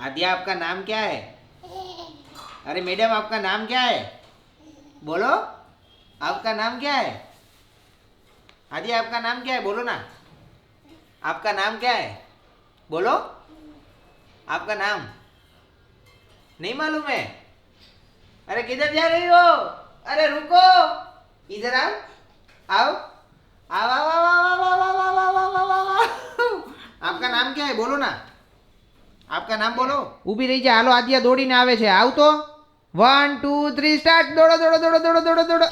आद्या आपका नाम क्या है अरे मैडम आपका नाम क्या है बोलो आपका नाम क्या है आद्या आपका नाम क्या है बोलो ना आपका नाम क्या है बोलो आपका नाम नहीं मालूम है अरे किधर जा रही हो अरे रुको इधर आओ आओ आओ आओ आओ आओ आओ आओ आओ आओ आओ आओ आओ आओ आपका नाम क्या है बोलो ना આપકા નામ બોલો? ઊભી રહી જા. હાલો, આદિયા દોડીને આવે છે. આવતો. વન ટુ થ્રી સ્ટાર્ટ દોડો દોડો દોડો દોડો દોડો દોડો.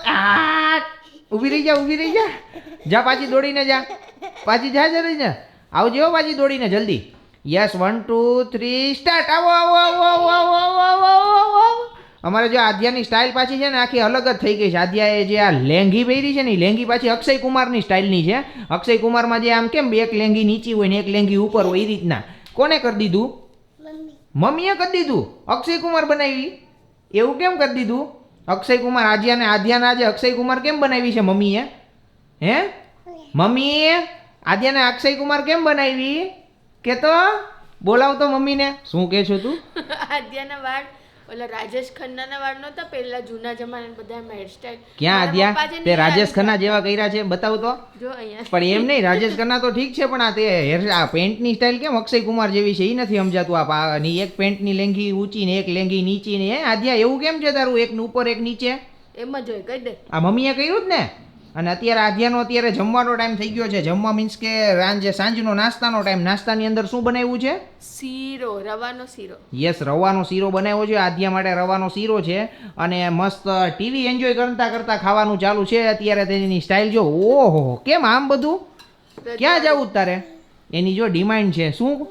ઊભી રહી જા, ઊભી રહી જા. જા પાછી દોડીને જા. પાછી જા જલ્દી આવજો હો પાછી દોડીને, જલ્દી. Yes one two three start આવો આવો આવો આવો આવો આવો આવો આવો અમારે જો આદ્યાની સ્ટાઇલ પાછી છે ને, આખી અલગ જ થઈ ગઈ છે. આદ્યાએ જે આ લેંઘી પહેરી છે ને એ લેંઘી પાછી અક્ષય કુમારની સ્ટાઇલની છે. અક્ષય કુમારમાં જે આમ કેમ બે એક લેંઘી નીચી હોય ને, એક લેંઘી ઉપર હોય એ રીતના. કોને કરી દીધું? મમ્મીએ કરી દીધું. અક્ષય બનાવી. એવું કેમ કરી દીધું? અક્ષય કુમાર આદ્યાને આદ્યાને આજે અક્ષય કુમાર કેમ બનાવી છે મમ્મીએ? હે? મમ્મી આદ્યાને અક્ષય કુમાર કેમ બનાવી? કે તો બોલાવ તો મમ્મીને. શું કહે છો તું? આદ્યાના વાળ ઓલા રાજેશ ખન્નાના વાળ નતા પહેલા જૂના જમાના બધા હેરસ્ટાઈલ ક્યાં આદ્યા? તે રાજેશ ખન્ના જેવા કર્યા છે બતાવ તો. જો અહીંયા. પણ એમ નહીં રાજેશ ખન્ના તો ઠીક છે પણ આ તે હેર આ પેન્ટની સ્ટાઇલ કેમ અક્ષય કુમાર જેવી છે એ નથી સમજાતું. આ પા- ની એક પેન્ટની લેંગી ઊંચી ને એક લેંગી નીચી ને. આદ્યા એવું કેમ છે તારું? એક ઉપર એક નીચે? એમ જ હોય કહી દે. આ મમ્મીએ કર્યું જ ને? અને અત્યારે આધ્યાનો અત્યારે જમવાનો ટાઈમ થઈ ગયો છે. જમવા મીન્સ કે રાંજે સાંજનો નાસ્તાનો ટાઈમ નાસ્તાની અંદર શું બનાવ્યું છે? શીરો રવાનો શીરો. યસ રવાનો શીરો બનાવ્યો છે. આધ્યા માટે રવાનો શીરો છે. અને મસ્ત ટીવી એન્જોય કરતા કરતા ખાવાનું ચાલુ છે. અત્યારે તેની સ્ટાઇલ જો ઓહો કેમ આમ બધું? ક્યાં જવું તારે? એની જો ડિમાન્ડ છે. શું?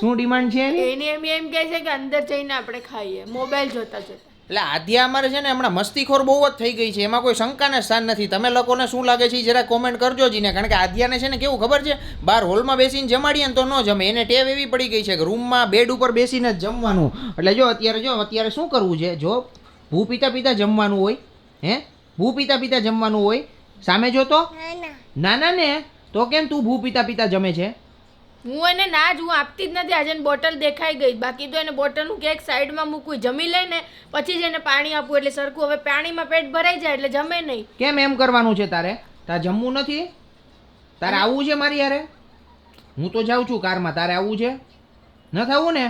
શું ડિમાન્ડ છે એની? એમ એમ કહે છે કે અંદર જઈને આપણે ખાઈએ. મોબાઈલ જોતા જોતા. એટલે આદ્યા અમારે છે ને હમણાં મસ્તીખોર બહુ જ થઈ ગઈ છે. એમાં કોઈ શંકાને સ્થાન નથી. તમે લોકોને શું લાગે છે જરા કોમેન્ટ કરજો જીને. કારણ કે આદ્યાને છે ને કેવું ખબર છે? બહાર હોલમાં બેસીને જમાડીએ ને તો ન જમે. એને ટેવ એવી પડી ગઈ છે કે રૂમમાં બેડ ઉપર બેસીને જ જમવાનું. એટલે જો અત્યારે જો અત્યારે શું કરવું છે? જો ભૂ પીતા પીતા જમવાનું હોય હે? ભૂ પીતા પીતા જમવાનું હોય. સામે જો તો? નાના ને. તો કેમ તું ભૂ પીતા પીતા જમે છે? હું એને ના જ હું આપતી જ નથી. આજે બોટલ દેખાઈ ગઈ. બાકી તો એને બોટલ હું ક્યાંક સાઈડમાં મૂકું. જમી લઈને પછી જ એને પાણી આપવું એટલે સરખું હવે પાણીમાં પેટ ભરાઈ જાય એટલે જમે નહીં. કેમ એમ કરવાનું છે તારે? તારે જમવું નથી? તારે આવવું છે મારી યારે હું તો જાઉં છું કારમાં. તારે આવવું છે? ન થવું ને?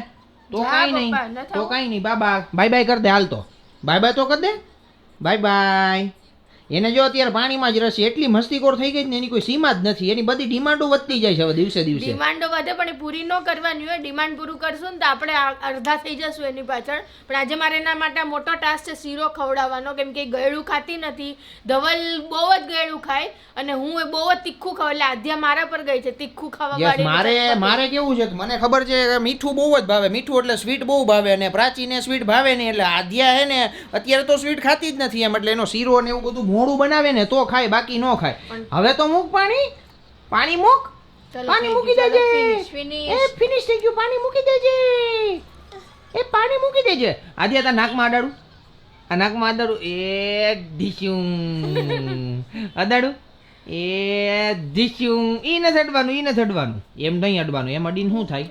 તો કાંઈ નહીં. તો કાંઈ નહીં. બાબા બાય બાય કર દે હાલ તો. બાય બાય તો કર દે. Bye bye. એને જો અત્યારે પાણીમાં જ રસ એટલી મસ્તીખોર થઈ ગઈ ને એની કોઈ સીમા જ નથી. એની બધી ડિમાન્ડો વધતી જાય છે હવે દિવસે દિવસે. ડિમાન્ડો વધે પણ એ પૂરી ન કરવાની હોય ડિમાન્ડ પૂરું કરશું ને તો આપણે અડધા થઈ જશું એની પાછળ. પણ આજે મારે એના માટે મોટો ટાસ્ક છે શીરો ખવડાવવાનો. કેમ કે ગળું ગળ્યું ખાતી નથી. ધવલ બહુ જ ગળ્યું ખાય અને હું એ બહુ જ તીખું ખાવ એટલે આધ્યા મારા પર ગઈ છે તીખું ખાવા મારે મારે કેવું છે કે મને ખબર છે કે મીઠું બહુ જ ભાવે. મીઠું એટલે સ્વીટ બહુ ભાવે અને પ્રાચીને સ્વીટ ભાવે નહીં એટલે આધ્યા હે ને અત્યારે તો સ્વીટ ખાતી જ નથી એમ એટલે એનો શીરો ને એવું બધું મોડું બનાવે ને તો ખાય બાકી ન ખાય. હવે તો મૂક પાણી. પાણી મૂક. પાણી મૂકી દેજે. એ ફિનિશ થઈ ગયું પાણી મૂકી દેજે. એ પાણી મૂકી દેજે. આજે તાર નાકમાં અડાડું. આ નાકમાં અડાડું. એ ઢીસ્યું અડાડું. એ ઢીસ્યું ઈ ન અડવાનું ઈ ન અડવાનું એમ નહીં અડવાનું. એમ અડીને શું થાય?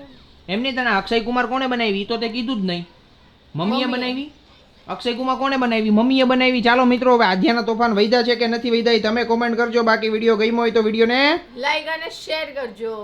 એમની તને અક્ષય કુમાર કોણે બનાવી? તો તે કીધું જ નહીં. મમ્મીએ. બનાવી? અક્ષય કુમાર કોણે બનાવી? મમ્મીએ બનાવી. ચાલો મિત્રો, હવે આધ્યાના તોફાન વૈધા છે કે નથી વૈધા તમે કોમેન્ટ કરજો. બાકી વીડિયો ગમ્યો હોય તો વિડીયોને લાઈક અને શેર કરજો.